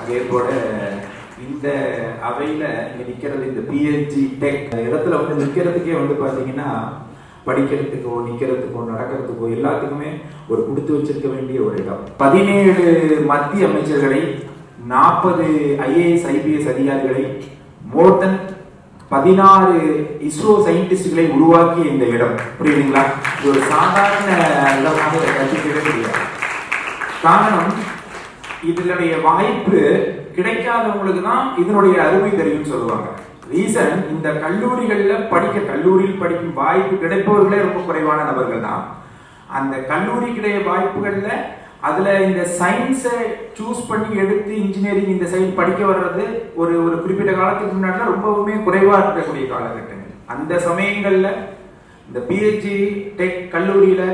அதே போல இந்த அவையில இங்கே நிக்கிறது இந்த பிஹெச்டி டெக் இடத்துல வந்து நிக்கிறதுக்கே வந்து பாத்தீங்கன்னா படிக்கிறதுக்கோ நிக்கிறதுக்கோ நடக்கிறதுக்கோ எல்லாத்துக்குமே ஒரு கொடுத்து வச்சிருக்க வேண்டிய ஒரு இடம். பதினேழு மத்திய அமைச்சர்களை நாற்பது ஐஏஎஸ் ஐபிஎஸ் அதிகாரிகளை மோர் தென் பதினாறு இஸ்ரோ சயின்டிஸ்டுகளை உருவாக்கிய இந்த இடம். புரியுதுங்களா? இது ஒரு சாதாரண இடமாக இதை கற்பிக்கவே முடியாது காரணம் இதனுடைய வாய்ப்பு கிடைக்காதவங்களுக்கு தான் இதனுடைய அருமை தெரியும்னு சொல்லுவாங்க. ரீசன் இந்த கல்லூரிகளில் படிக்க கல்லூரியில் படிக்கும் வாய்ப்பு கிடைப்பவர்களே ரொம்ப குறைவான நபர்கள் தான். அந்த கல்லூரி கிடைய வாய்ப்புகளில் அதில் இந்த சயின்ஸை சூஸ் பண்ணி எடுத்து இன்ஜினியரிங் இந்த சைட் படிக்க வர்றது ஒரு ஒரு குறிப்பிட்ட காலத்துக்கு முன்னாடி ரொம்பவுமே குறைவாக இருக்கக்கூடிய காலகட்டங்கள். அந்த சமயங்களில் இந்த பிஹெச்டி டெக் கல்லூரியில்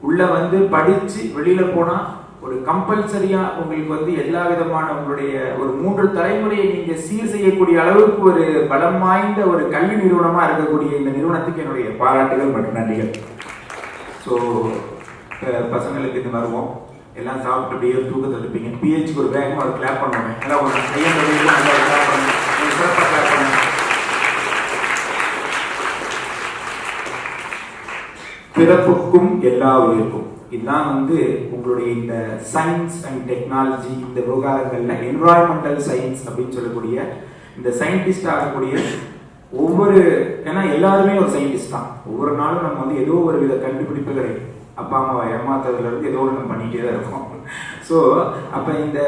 உள்ள வந்து படித்து வெளியில் போனால் ஒரு கம்பல்சரியா உங்களுக்கு வந்து எல்லா விதமான உங்களுடைய ஒரு மூன்று தலைமுறையை நீங்க சீர் செய்யக்கூடிய அளவுக்கு ஒரு பலம் வாய்ந்த ஒரு கல்வி நிறுவனமா இருக்கக்கூடிய இந்த நிறுவனத்துக்கு என்னுடைய பாராட்டுகள் மற்றும் நன்றிகள். ஸோ பசங்களுக்கு இந்த வருவோம் எல்லாம் சாப்பிட்டு அப்படியே தூக்கத்தில் இருப்பீங்க பிஹெச் ஒரு வேகமாக ஒரு கிளாப் பண்ணுவாங்க எல்லாம் ஒரு கையம் சிறப்பாக கிளாப் பண்ணுங்க. பிறப்புக்கும் எல்லா உயிருக்கும். இதுதான் வந்து உங்களுடைய இந்த சயின்ஸ் அண்ட் டெக்னாலஜி இந்த விவகாரங்கள்ல என்வாயன்மெண்டல் சயின்ஸ் அப்படின்னு சொல்லக்கூடிய இந்த சயின்டிஸ்ட் ஆகக்கூடிய ஒவ்வொரு ஏன்னா எல்லாருமே ஒரு சயின்டிஸ்ட் தான். ஒவ்வொரு நாளும் நம்ம வந்து ஏதோ ஒரு வித கண்டுபிடிப்புகளை அப்பா அம்மாவை ஏமாத்துறதுல இருந்து ஏதோ ஒன்று நம்ம பண்ணிட்டே தான் இருக்கோம். ஸோ அப்ப இந்த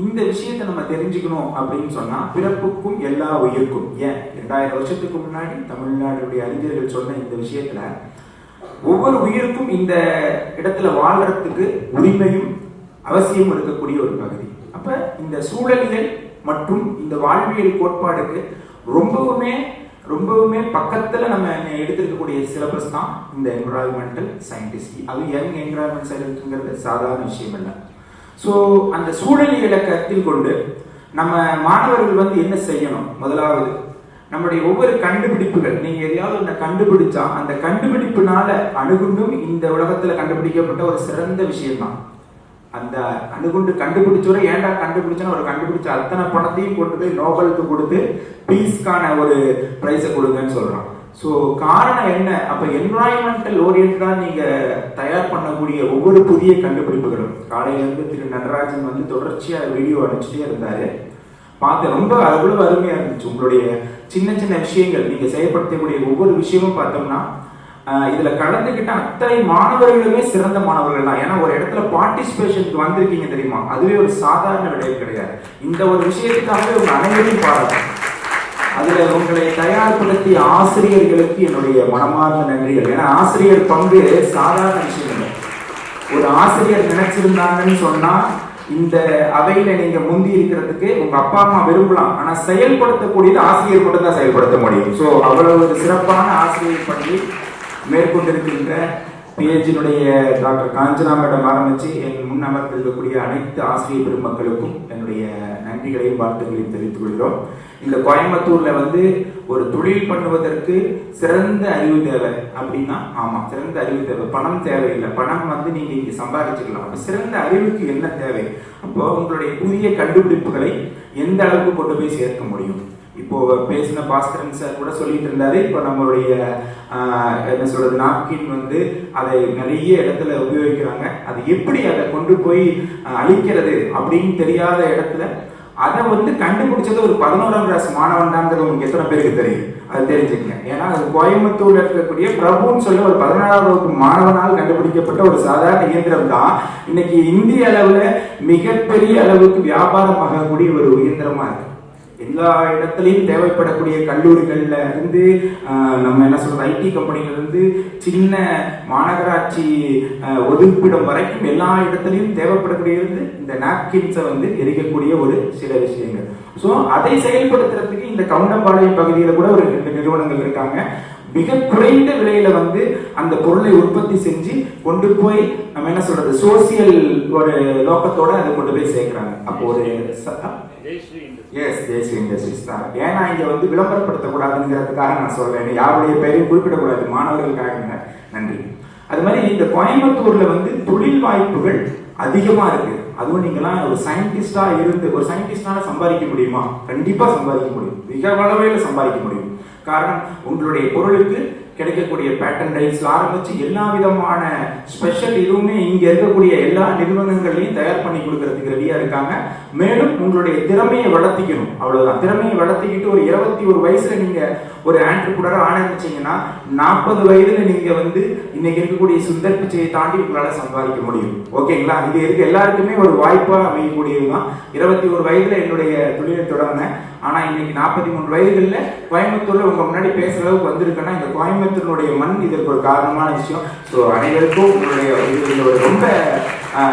இந்த விஷயத்தை நம்ம தெரிஞ்சுக்கணும் அப்படின்னு சொன்னா பிறப்புக்கும் எல்லா உயிருக்கும். ஏன்? ரெண்டாயிரம் வருஷத்துக்கு முன்னாடி தமிழ்நாடுடைய அறிஞர்கள் சொன்ன இந்த விஷயத்துல ஒவ்வொரு உயிருக்கும் இந்த இடத்துல வாழ்றதுக்கு உரிமையும் அவசியம் இருக்கக்கூடிய ஒரு பகுதி. அப்ப இந்த சூழலியல் மற்றும் இந்த வாழ்வியல் கோட்பாடுக்கு ரொம்பவுமே ரொம்பவுமே பக்கத்துல நம்ம எடுத்திருக்கக்கூடிய சிலபஸ் தான் இந்த என்விரான்மெண்டல் சயின்டிஸ்ட் அது யங் என்விரான்மெண்ட் சயின்டிஸ்ட்ங்கிறது சாதாரண விஷயம் இல்லை ஸோ அந்த சூழலியலை கருத்தில் கொண்டு நம்ம மாணவர்கள் வந்து என்ன செய்யணும்? முதலாவது நம்முடைய ஒவ்வொரு கண்டுபிடிப்புகள் நீங்க எதையாவது ஒன்றை கண்டுபிடிச்சா அந்த கண்டுபிடிப்புனால அணுகுண்டும் இந்த உலகத்துல கண்டுபிடிக்கப்பட்ட ஒரு சிறந்த விஷயம் தான் அந்த அணுகுண்டு கண்டுபிடிச்சவரை ஏன்டா கண்டுபிடிச்சோன்னு ஒரு கண்டுபிடிச்ச அத்தனை பணத்தையும் கொண்டு போய் நோபலுக்கு கொடுத்து பீஸ்க்கான ஒரு பிரைஸை கொடுங்கன்னு சொல்றான். ஸோ காரணம் என்ன? அப்போ என்வரான்மெண்டல் ஓரியன்டாக நீங்கள் தயார் பண்ணக்கூடிய ஒவ்வொரு புதிய கண்டுபிடிப்புகளும். காலையிலேருந்து திரு நடராஜன் வந்து தொடர்ச்சியாக வீடியோ அனுப்பிச்சிட்டே இருந்தார். பார்த்து ரொம்ப அவ்வளவு அருமையாக இருந்துச்சு உங்களுடைய சின்ன சின்ன விஷயங்கள். நீங்கள் செயல்படுத்தக்கூடிய ஒவ்வொரு விஷயமும் பார்த்தோம்னா இதில் கலந்துக்கிட்ட அத்தனை மாணவர்களுமே சிறந்த மாணவர்கள் தான். ஏன்னா ஒரு இடத்துல பார்ட்டிசிபேஷனுக்கு வந்திருக்கீங்க தெரியுமா? அதுவே ஒரு சாதாரண விடயம் கிடையாது. இந்த ஒரு விஷயத்துக்காகவே உங்கள் அனைவரையும் பாருங்கள் அதில் உங்களை தயார்படுத்திய ஆசிரியர்களுக்கு என்னுடைய மனமார்ந்த நன்றிகள். ஏன்னா ஆசிரியர் பங்கு சாதாரண விஷயம் இல்லை ஒரு ஆசிரியர் நினைச்சிருந்தாங்கன்னு சொன்னா இந்த அவையில நீங்க முந்தி இருக்கிறதுக்கு உங்க அப்பா அம்மா விரும்பலாம். ஆனா செயல்படுத்தக்கூடியது ஆசிரியர் மட்டும் தான் செயல்படுத்த முடியும். சோ அவ்வளவு சிறப்பான ஆசிரியர் பள்ளி மேற்கொண்டிருக்கின்ற பிஹெச்சினுடைய டாக்டர் காஞ்சனா மேடம் ஆரம்பித்து என் முன் அமர்ந்திருக்கக்கூடிய அனைத்து ஆசிரியர் பெருமக்களுக்கும் என்னுடைய நன்றிகளையும் வாழ்த்துக்களையும் தெரிவித்துக் கொள்கிறோம். இந்த கோயம்புத்தூர்ல வந்து ஒரு தொழில் பண்ணுவதற்கு சிறந்த அறிவு தேவை அப்படின்னா ஆமா சிறந்த அறிவு தேவை. பணம் தேவையில்லை. பணம் வந்து நீங்க இங்க சம்பாதிச்சுக்கலாம். அப்ப சிறந்த அறிவுக்கு என்ன தேவை? அப்போ உங்களுடைய புதிய கண்டுபிடிப்புகளை எந்த அளவுக்கு கொண்டு போய் சேர்க்க முடியும்? இப்போ பேசின பாஸ்கரன் சார் கூட சொல்லிட்டு இருந்தாரு. இப்போ நம்மளுடைய என்ன சொல்றது நாப்கின் வந்து அதை நிறைய இடத்துல உபயோகிக்கிறாங்க. அது எப்படி அதை கொண்டு போய் அழிக்கிறது அப்படின்னு தெரியாத இடத்துல அதை வந்து கண்டுபிடிச்சது ஒரு பதினோராம் கிளாஸ் மாணவன் தான்ங்கிறது உங்களுக்கு எத்தனை பேருக்கு தெரியும்? அது தெரிஞ்சுக்கங்க. ஏன்னா அது கோயம்புத்தூர்ல இருக்கக்கூடிய பிரபுன்னு சொல்லி ஒரு பதினாறாம் வகுப்பு மாணவனால் கண்டுபிடிக்கப்பட்ட ஒரு சாதாரண இயந்திரம் தான். இன்னைக்கு இந்திய அளவுல மிகப்பெரிய அளவுக்கு வியாபாரம் ஆகக்கூடிய ஒரு இயந்திரமா இருக்கு. எல்லா இடத்துலையும் தேவைப்படக்கூடிய கல்லூரிகள்ல இருந்து நம்ம என்ன சொல்றது ஐடி கம்பெனில இருந்து சின்ன மாநகராட்சி ஒதுப்பிடம் வரைக்கும் எல்லா இடத்துலையும் தேவைப்படக்கூடியது இந்த நாப்கின்ஸை வந்து எரிக்கக்கூடிய ஒரு சில விஷயங்கள். ஸோ அதை செயல்படுத்துறதுக்கு இந்த கவுண்டம்பாளையம் பகுதியில் கூட ஒரு ரெண்டு நிறுவனங்கள் இருக்காங்க. மிக குறைந்த விலையில வந்து அந்த பொருளை உற்பத்தி செஞ்சு கொண்டு போய் நம்ம என்ன சொல்றது சோசியல் ஒரு நோக்கத்தோட அதை கொண்டு போய் சேர்க்கிறாங்க. அப்போ ஒரு ச- எஸ் தேசிய இண்டஸ்ட்ரீஸ் தான். ஏன்னா இங்கே வந்து விளம்பரப்படுத்தக்கூடாதுங்கிறதுக்காக நான் சொல்றேன். யாருடைய பெயரையும் குறிப்பிடக்கூடாது. மாணவர்களுக்காக நன்றி. அது மாதிரி இந்த கோயம்புத்தூர்ல வந்து தொழில் வாய்ப்புகள் அதிகமாக இருக்கு. அதுவும் நீங்களாம் ஒரு சயின்டிஸ்டாக இருந்து ஒரு சயின்டிஸ்டால சம்பாதிக்க முடியுமா? கண்டிப்பாக சம்பாதிக்க முடியும். மிக அளவில் சம்பாதிக்க முடியும். காரணம் உங்களுடைய பொருளுக்கு கிடைக்கக்கூடிய பேட்டன் ரைட்ஸ்ல ஆரம்பிச்சு எல்லா விதமான ஸ்பெஷல் இதுவுமே இங்க இருக்கக்கூடிய எல்லா நிறுவனங்களையும் தயார் பண்ணி கொடுக்கறதுக்கு ரெடியா இருக்காங்க. மேலும் உங்களுடைய திறமையை வளர்த்திக்கணும். அவ்வளவுதான். திறமையை வளர்த்திக்கிட்டு ஒரு இருபத்தி ஒரு வயசுல நீங்க ஒரு ஆண்டர்பிரினரா ஆரம்பிச்சீங்கன்னா நாற்பது வயதுல நீங்க வந்து இன்னைக்கு இருக்கக்கூடிய சுந்தர் பிச்சையை தாண்டி உங்களால சம்பாதிக்க முடியும். ஓகேங்களா? இது இருக்கு எல்லாருக்குமே ஒரு வாய்ப்பா அமையக்கூடியதுதான். இருபத்தி ஒரு வயதுல என்னுடைய தொழிலை தொடங்கினேன். ஆனால் இன்னைக்கு நாற்பத்தி மூணு வயதுகளில் கோயம்புத்தூரில் உங்கள் முன்னாடி பேசுகிற அளவுக்கு வந்திருக்கேன்னா இந்த கோயம்புத்தூருடைய மண் இதற்கு ஒரு காரணமான விஷயம். ஸோ அனைவருக்கும் உங்களுடைய இது ஒரு ரொம்ப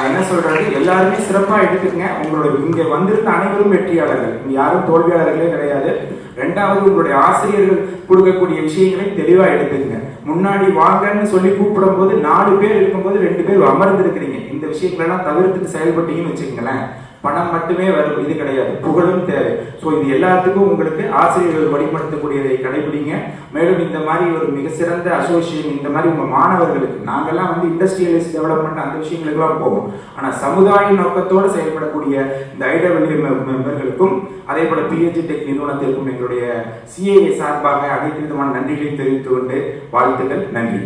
என்ன சொல்கிறது எல்லாருமே சிறப்பாக எடுத்துக்கங்க. உங்களுடைய இங்கே வந்திருந்த அனைவரும் வெற்றியாளர்கள். இங்கே யாரும் தோல்வியாளர்களே கிடையாது. ரெண்டாவது உங்களுடைய ஆசிரியர்கள் கொடுக்கக்கூடிய விஷயங்களை தெளிவாக எடுத்துக்கங்க. முன்னாடி வாங்கன்னு சொல்லி கூப்பிடும் போது நாலு பேர் இருக்கும்போது ரெண்டு பேர் அமர்ந்திருக்கிறீங்க. இந்த விஷயங்களெல்லாம் தவிர்த்துட்டு செயல்பட்டீங்கன்னு வச்சுக்கங்களேன். பணம் மட்டுமே வரும் இது கிடையாது. புகழும் தேவை. ஸோ இது எல்லாத்துக்கும் உங்களுக்கு ஆசிரியர்கள் வழிபடுத்தக்கூடியதை கடைபிடிங்க. மேலும் இந்த மாதிரி ஒரு மிக சிறந்த அசோசியேஷன் இந்த மாதிரி உங்கள் மாணவர்களுக்கு நாங்கள்லாம் வந்து இண்டஸ்ட்ரியலைஸ் டெவலப்மெண்ட் அந்த விஷயங்களுக்கெல்லாம் போவோம். ஆனால் சமுதாய நோக்கத்தோடு செயல்படக்கூடிய இந்த ஐடபிள்யூ மெம்பர்களுக்கும் அதே போல பிஹெச்டி டெக் நிறுவனத்திற்கும் எங்களுடைய சிஏஏ சார்பாக அனைத்து விதமான நன்றிகளை தெரிவித்து கொண்டு வாழ்த்துக்கள். நன்றி.